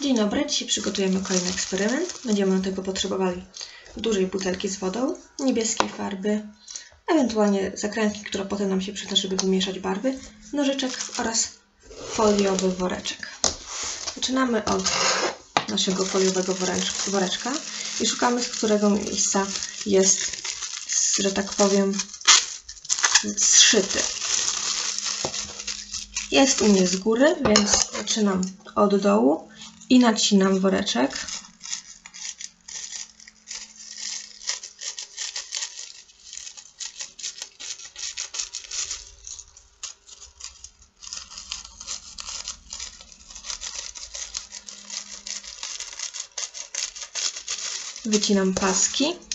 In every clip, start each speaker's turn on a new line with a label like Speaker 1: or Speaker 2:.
Speaker 1: Dzień dobry, dzisiaj przygotujemy kolejny eksperyment. Będziemy do tego potrzebowali dużej butelki z wodą, niebieskiej farby, ewentualnie zakrętki, która potem nam się przyda, żeby wymieszać barwy, nożyczek oraz foliowy woreczek. Zaczynamy od naszego foliowego worecz- woreczka i szukamy, z którego miejsca jest, że tak powiem, zszyty. Jest u mnie z góry, więc zaczynam od dołu i nacinam woreczek. Wycinam paski.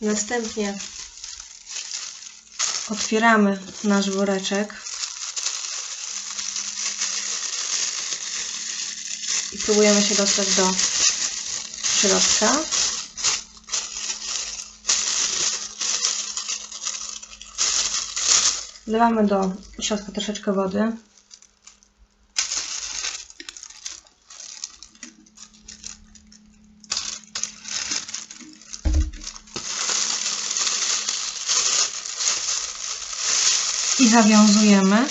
Speaker 1: Następnie otwieramy nasz woreczek i próbujemy się dostać do środka. Wlewamy do środka troszeczkę wody. I zawiązujemy.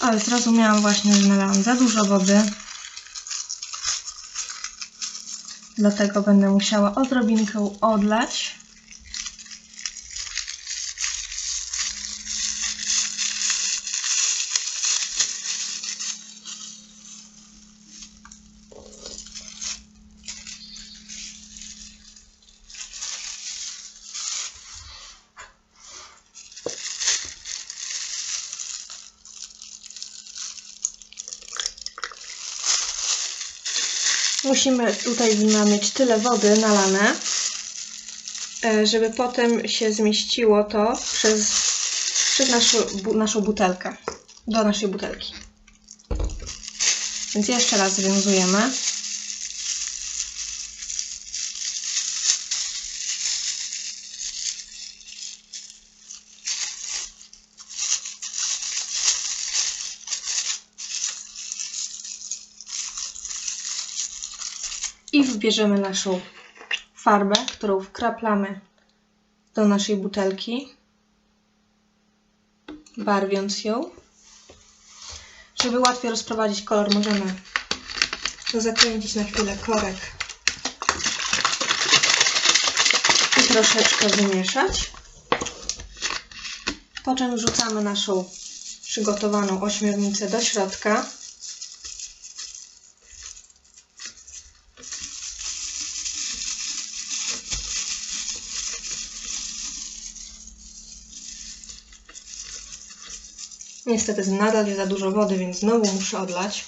Speaker 1: Ale zrozumiałam właśnie, że nalałam za dużo wody. Dlatego będę musiała odrobinkę odlać. Musimy tutaj mieć tyle wody nalane, e, żeby potem się zmieściło to przez, przez naszą, bu, naszą butelkę, do naszej butelki. Więc jeszcze raz związujemy. I wybierzemy naszą farbę, którą wkraplamy do naszej butelki, barwiąc ją. Żeby łatwiej rozprowadzić kolor, możemy zakręcić na chwilę korek i troszeczkę wymieszać. Po czym wrzucamy naszą przygotowaną ośmiornicę do środka. Niestety nadal jest za dużo wody, więc znowu muszę odlać.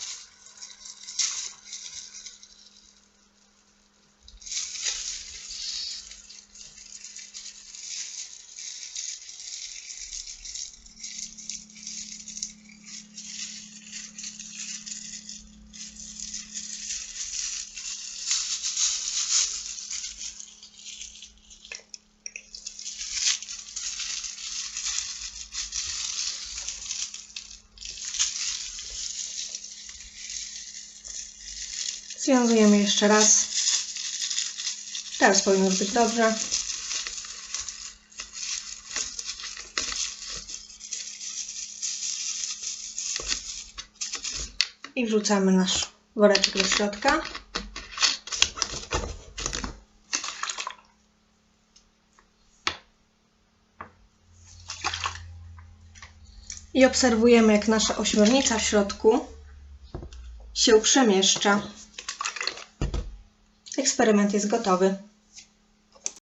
Speaker 1: Związujemy jeszcze raz. Teraz powinno być dobrze. I wrzucamy nasz woreczek do środka. I obserwujemy, jak nasza ośmiornica w środku się przemieszcza. Eksperyment jest gotowy.